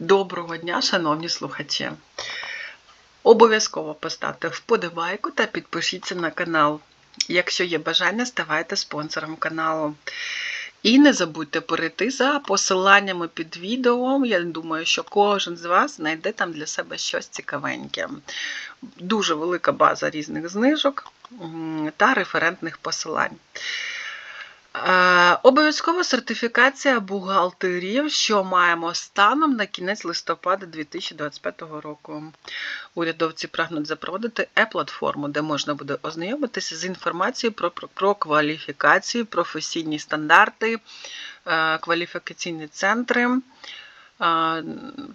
Доброго дня, шановні слухачі! Обов'язково поставте вподобайку та підпишіться на канал. Якщо є бажання, ставайте спонсором каналу. І не забудьте перейти за посиланнями під відео. Я думаю, що кожен з вас знайде там для себе щось цікавеньке. Дуже велика база різних знижок та референтних посилань. Обов'язкова сертифікація бухгалтерів, що маємо станом на кінець листопада 2025 року. Урядовці прагнуть запровадити е-платформу, де можна буде ознайомитися з інформацією про, про, про кваліфікацію, професійні стандарти, е, кваліфікаційні центри. Е,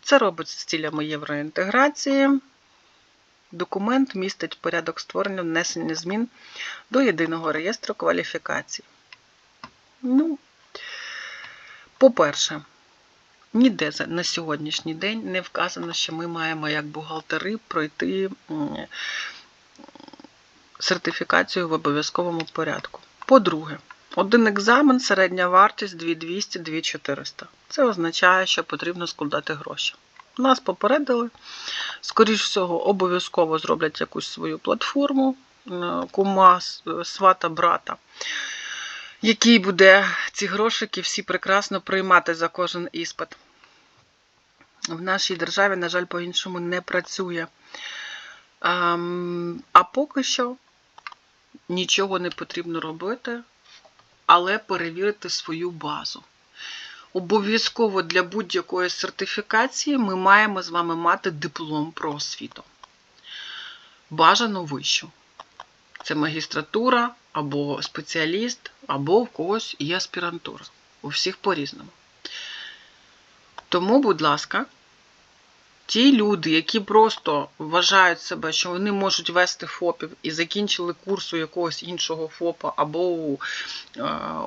Це робиться з цілями євроінтеграції. Документ містить порядок створення внесення змін до єдиного реєстру кваліфікацій. Ну, по-перше, ніде на сьогоднішній день не вказано, що ми маємо як бухгалтери пройти сертифікацію в обов'язковому порядку. По-друге, один екзамен, середня вартість 2200-2400. Це означає, що потрібно складати гроші. Нас попередили, скоріш всього, обов'язково зроблять якусь свою платформу, е, кума, свата, брата який буде ці грошики всі прекрасно приймати за кожен іспит. В нашій державі, на жаль, по-іншому не працює. Ем, А поки що нічого не потрібно робити, але перевірити свою базу. Обов'язково для будь-якої сертифікації ми маємо з вами мати диплом про освіту. Бажано вищу. Це магістратура або спеціаліст, або в когось є аспірантура. У всіх по-різному. Тому, будь ласка, ті люди, які просто вважають себе, що вони можуть вести ФОПів і закінчили курс у якогось іншого ФОПа, або у, е,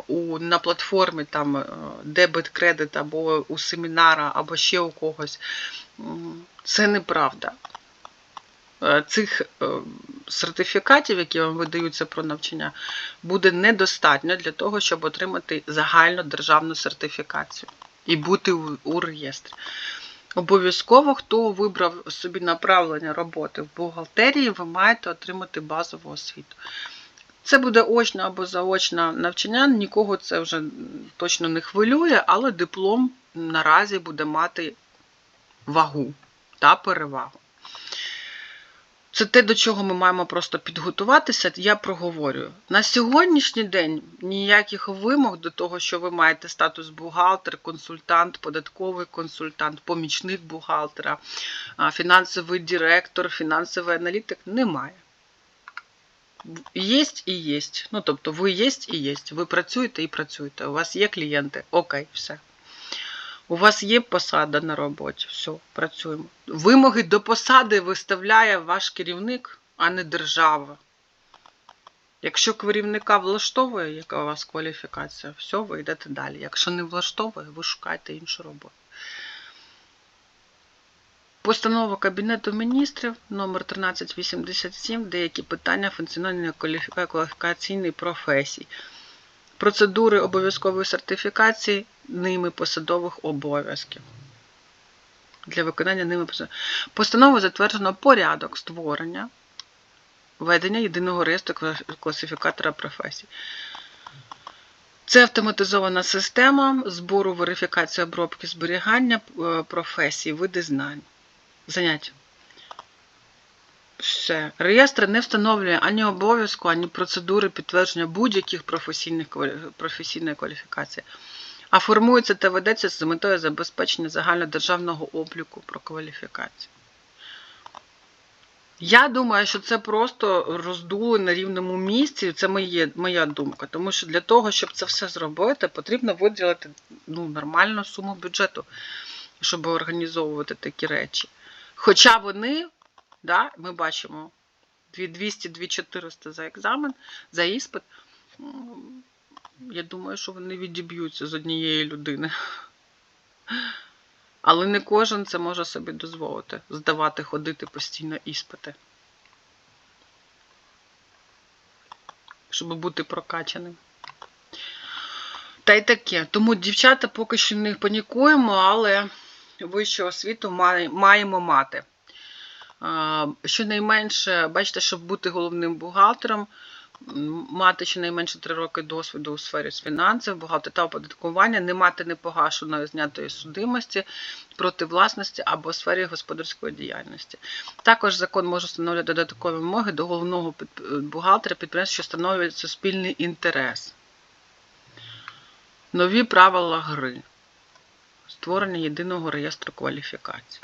у, на платформі там е, дебет кредит, або у семінара, або ще у когось, це неправда. Е, Цих е, сертифікатів, які вам видаються про навчання, буде недостатньо для того, щоб отримати загальну державну сертифікацію і бути у, реєстрі. Обов'язково, хто вибрав собі направлення роботи в бухгалтерії, ви маєте отримати базову освіту. Це буде очне або заочне навчання, нікого це вже точно не хвилює, але диплом наразі буде мати вагу та перевагу. Це те, до чого ми маємо просто підготуватися. Я проговорюю. На сьогоднішній день ніяких вимог до того, що ви маєте статус бухгалтер, консультант, податковий консультант, помічник бухгалтера, фінансовий директор, фінансовий аналітик немає. Єсть і єсть. Ну, тобто, ви єсть і єсть. Ви працюєте і працюєте. У вас є клієнти. Окей, все. У вас є посада на роботі, все, працюємо. Вимоги до посади виставляє ваш керівник, а не держава. Якщо керівника влаштовує, яка у вас кваліфікація, все, ви йдете далі. Якщо не влаштовує, ви шукаєте іншу роботу. Постанова Кабінету міністрів номер 1387 деякі питання кваліфіка- кваліфікаційної професії процедури обов'язкової сертифікації ними посадових обов'язків. Для виконання ними Постановою затверджено порядок створення ведення єдиного реєстру класифікатора професій. Це автоматизована система збору верифікації обробки зберігання е, професій, види знань. Занять. Все. Реєстр не встановлює ані обов'язку, ані процедури підтвердження будь-яких професійних професійної кваліфікації, а формується та ведеться з метою забезпечення загальнодержавного обліку про кваліфікацію. Я думаю, що це просто роздули на рівному місці. Це моє, моя думка. Тому що для того, щоб це все зробити, потрібно виділити ну, нормальну суму бюджету, щоб організовувати такі речі. Хоча вони Да? Ми бачимо 2200-2400 за екзамен, за іспит. Я думаю, що вони відіб'ються з однієї людини. Але не кожен це може собі дозволити здавати, ходити постійно іспити. Щоб бути прокачаним. Та й таке. Тому, дівчата, поки що не панікуємо, але вищу освіту маємо мати. Щонайменше, бачите, щоб бути головним бухгалтером, мати щонайменше 3 роки досвіду у сфері фінансів, бухгалтер та оподаткування, не мати непогашеної знятої судимості проти власності або сфері господарської діяльності. Також закон може встановлювати додаткові вимоги до головного бухгалтера підприємств, що становлять суспільний інтерес. Нові правила гри. Створення єдиного реєстру кваліфікацій.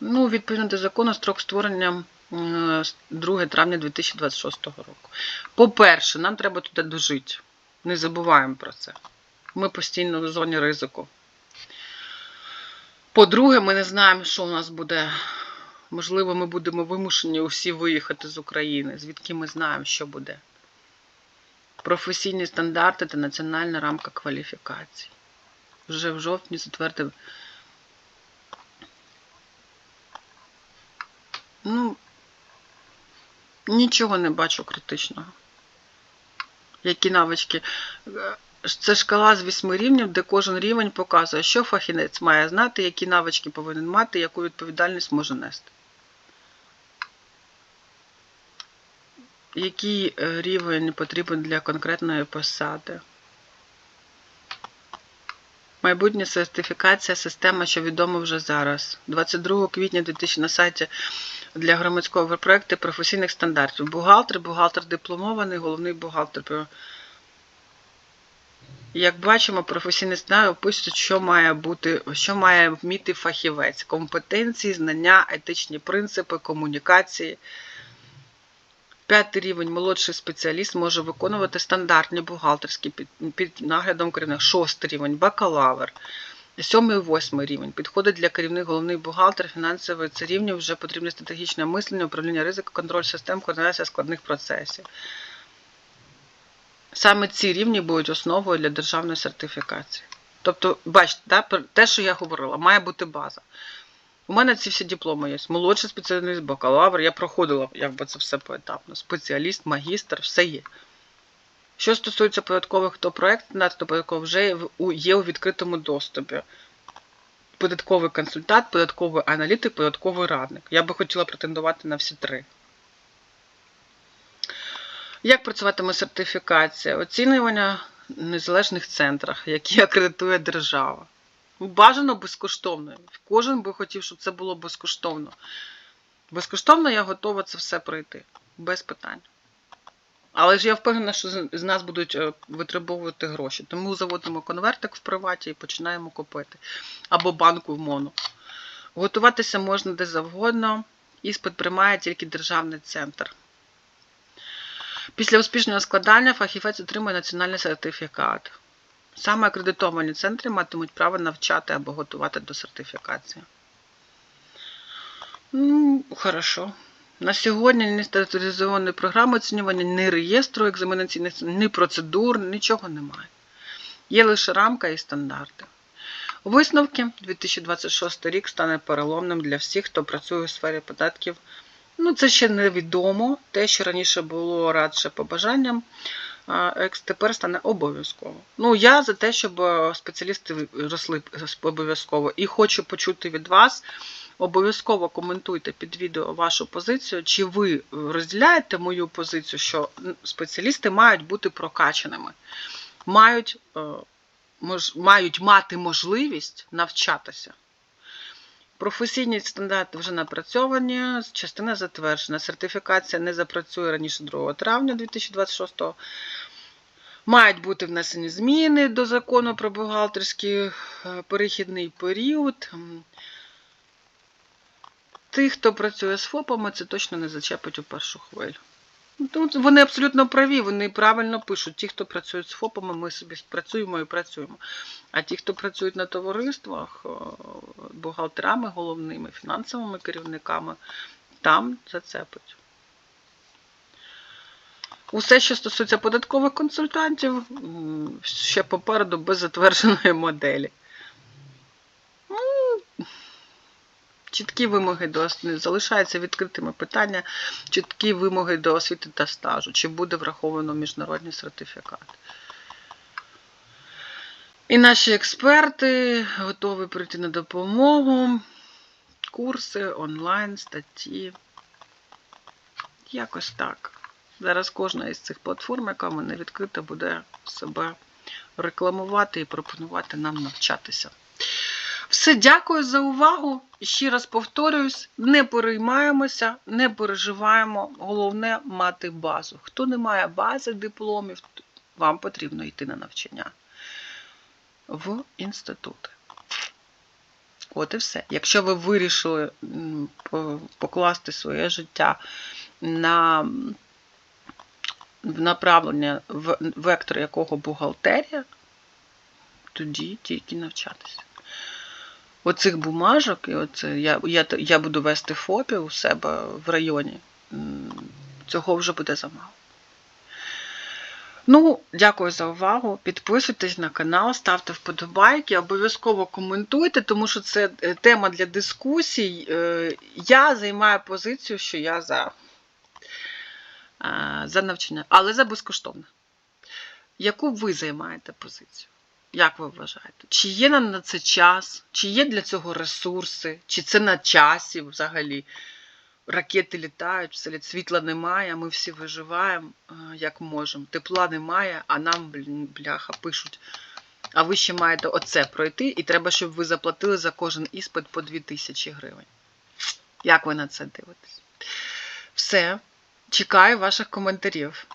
Ну, відповідно до закону, строк створення е, 2 травня 2026 року. По-перше, нам треба туди дожити. Не забуваємо про це. Ми постійно в зоні ризику. По-друге, ми не знаємо, що у нас буде. Можливо, ми будемо вимушені усі виїхати з України, звідки ми знаємо, що буде. Професійні стандарти та національна рамка кваліфікацій. Вже в жовтні затвердив. Ну, нічого не бачу критичного. Які навички? Це шкала з вісьми рівнів, де кожен рівень показує, що фахівець має знати, які навички повинен мати, яку відповідальність може нести. Який е, рівень потрібен для конкретної посади? Майбутня сертифікація система, що відома вже зараз. 22 квітня 2000 на сайті для громадського проєкту професійних стандартів. Бухгалтер, бухгалтер дипломований, головний бухгалтер. Як бачимо, професійні стандарти описують, що має бути, що має вміти фахівець: компетенції, знання, етичні принципи, комунікації. П'ятий рівень молодший спеціаліст може виконувати стандартні бухгалтерські під, під наглядом керівника. Шостий рівень бакалавр. Сьомий і восьмий рівень. Підходить для керівник головний бухгалтер, фінансовий це рівні вже потрібне стратегічне мислення, управління ризику, контроль систем, координація складних процесів. Саме ці рівні будуть основою для державної сертифікації. Тобто, бачите, да, те, що я говорила, має бути база. У мене ці всі дипломи є. Молодший спеціаліст, бакалавр, я проходила якби це все поетапно. Спеціаліст, магістр, все є. Що стосується податкових, то проєкт надто податковий вже є у відкритому доступі. Податковий консультант, податковий аналітик, податковий радник. Я би хотіла претендувати на всі три. Як працюватиме сертифікація? Оцінювання в незалежних центрах, які акредитує держава. Бажано безкоштовно. Кожен би хотів, щоб це було безкоштовно. Безкоштовно я готова це все пройти. Без питань. Але ж я впевнена, що з нас будуть е, витребовувати гроші. Тому заводимо конвертик в приваті і починаємо купити. Або банку в моно. Готуватися можна де завгодно. Іспит приймає тільки державний центр. Після успішного складання фахівець отримує національний сертифікат. Саме акредитовані центри матимуть право навчати або готувати до сертифікації. Ну, хорошо. На сьогодні ні статусизованої програми оцінювання, ні реєстру екзаменаційних, ні процедур, нічого немає. Є лише рамка і стандарти. Висновки 2026 рік стане переломним для всіх, хто працює у сфері податків. Ну, це ще невідомо. Те, що раніше було радше побажанням, тепер стане обов'язково. Ну, я за те, щоб спеціалісти росли обов'язково. І хочу почути від вас. Обов'язково коментуйте під відео вашу позицію, чи ви розділяєте мою позицію, що спеціалісти мають бути прокачаними, мають, мож, мають мати можливість навчатися. Професійні стандарти вже напрацьовані, частина затверджена. Сертифікація не запрацює раніше 2 травня 2026 року. Мають бути внесені зміни до закону про бухгалтерський перехідний період. Тих, хто працює з ФОПами, це точно не зачепить у першу хвилю. Тут вони абсолютно праві, вони правильно пишуть. Ті, хто працюють з ФОПами, ми собі працюємо і працюємо. А ті, хто працюють на товариствах, бухгалтерами головними, фінансовими керівниками, там зацепить. Усе, що стосується податкових консультантів, ще попереду без затвердженої моделі. Чіткі вимоги до освіти залишаються відкритими питання, чіткі вимоги до освіти та стажу, чи буде враховано міжнародний сертифікат. І наші експерти готові прийти на допомогу. Курси, онлайн, статті. Якось так. Зараз кожна із цих платформ, яка в мене відкрита, буде себе рекламувати і пропонувати нам навчатися. Все, дякую за увагу. Ще раз повторююсь: не переймаємося, не переживаємо. Головне мати базу. Хто не має бази дипломів, вам потрібно йти на навчання в інститути. От і все. Якщо ви вирішили покласти своє життя на направлення, в вектор якого бухгалтерія, тоді тільки навчатися. Оцих бумажок, і оце, я, я, я буду вести ФОПів у себе в районі. Цього вже буде замало. Ну, дякую за увагу. Підписуйтесь на канал, ставте вподобайки, обов'язково коментуйте, тому що це е, тема для дискусій. Е, Я займаю позицію, що я за, е, за навчання, але за безкоштовне. Яку ви займаєте позицію? Як ви вважаєте? Чи є нам на це час, чи є для цього ресурси, чи це на часі взагалі? Ракети літають, вслід світла немає, ми всі виживаємо е, як можемо. Тепла немає, а нам, бляха, пишуть. А ви ще маєте оце пройти, і треба, щоб ви заплатили за кожен іспит по 2000 гривень. Як ви на це дивитесь? Все. Чекаю ваших коментарів.